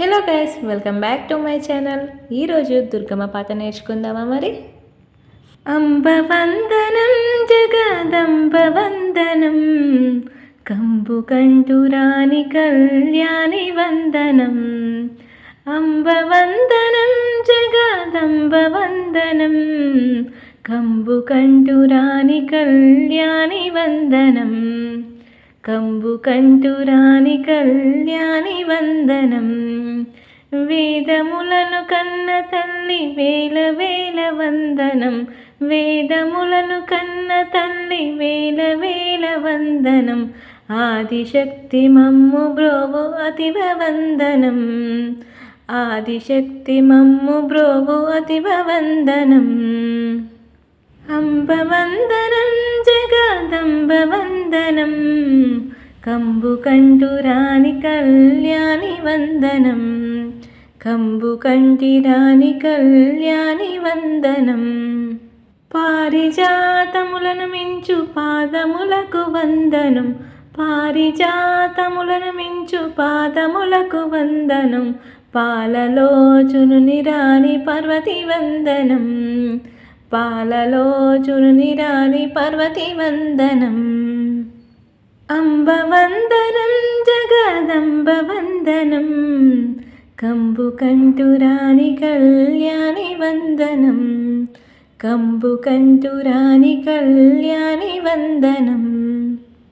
Hello guys welcome back to my channel. ఈరోజు దుర్గమ్మ పాత నేర్చుకుందామా మరి? అంబవందనం జగదంబవందనం కంబు కంటురాని కళ్యాణి వందనం. అంబవందనం జగదంబవందనం కంబు కంటురాని కళ్యాణి వందనం. కంబు కంటురాని కళ్యాణి వందనం. వేదములను కన్న తల్లి వేల వేల వందనం. వేదములను కన్న తల్లి వేల వేల వందనం. ఆదిశక్తి మమ్ము బ్రోవు అతివ వందనం. ఆదిశక్తి మమ్ము బ్రోవు అతివ వందనం. అంబవందనం జగదంబవందనం. కంబు కంటురాని కళ్యాణి వందనం. కంబు కంటిరాని కళ్యాణి వందనం. పారిజాతములను మించు పాదములకు వందనం. పారిజాతములను మించు పాదములకు వందనం. పాలలోచును నిరాని పర్వతి వందనం. పాలలో చురునిరాని పర్వతి వందనం అంబ వందనం జగదంబ వందనం కంబు కంటురాని కళ్యాణి వందనం. కంబు కంటురాని కళ్యాణి వందనం.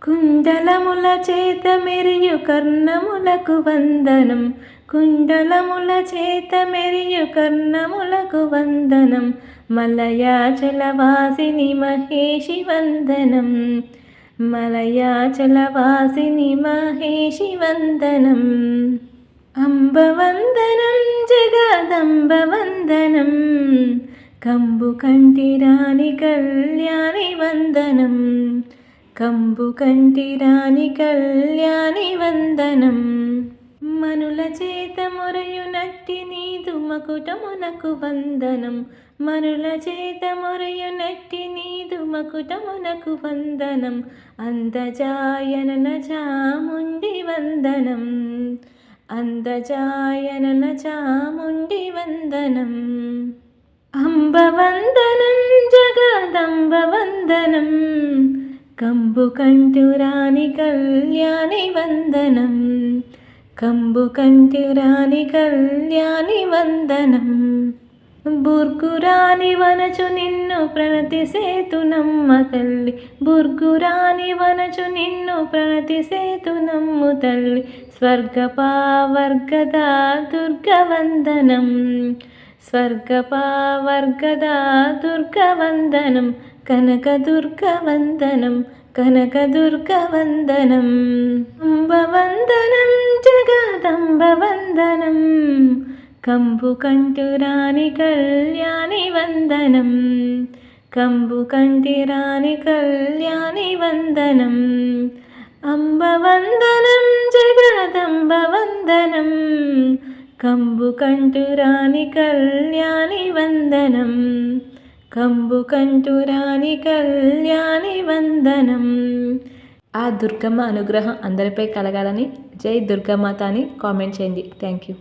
కుండలముల చేత మెరియు కర్ణములకు వందనం. కుండలముల చేత మెరియు కర్ణములకు వందనం మలయాచలవాసిని మహేషి వందనం మలయాచలవాసిని మహేషి వందనం అంబవందనం జగదంబవందనం కంబు కంటిరాని కళ్యాణి వందనం కంబు కంటిరాని కళ్యాణి వందనం మనుల చేత మొరయునట్టి నీదు మకుటమునకు వందనం. మనుల చేత మొరయునట్టి నీదు మకుటమునకు వందనం. అందజాయనన చాముండి వందనం. అందజాయనన చాముండి వందనం. అంబవందనం జగదంబవందనం కంబు కంటురాని కళ్యాణి వందనం. కంబు కంటురాని కళ్యాణి వందనం. బుర్గురాని వనచు నిన్ను ప్రణతి సేతునమ్మ తల్లి. బుర్గురాని వనచు నిన్ను ప్రణతి సేతునమ్ము తల్లి. స్వర్గపావర్గదా దుర్గవందనం స్వర్గపావర్గదా దుర్గవందనం కనకదుర్గవందనం. కనకదుర్గవందనం. అంబవందనం. కదంబవందనం కంబు కంటురాని కళ్యాణి వందనం కంబు కంటిరాని కళ్యాణి వందనం అంబవందనం జగదంబవందనం కంబు కంటురాని కళ్యాణి వందనం కంబు కంటురాని కళ్యాణి వందనం ఆ దుర్గమ్మ అనుగ్రహం అందరిపై కలగాలని జై దుర్గమాత అని కామెంట్ చేయండి. Thank you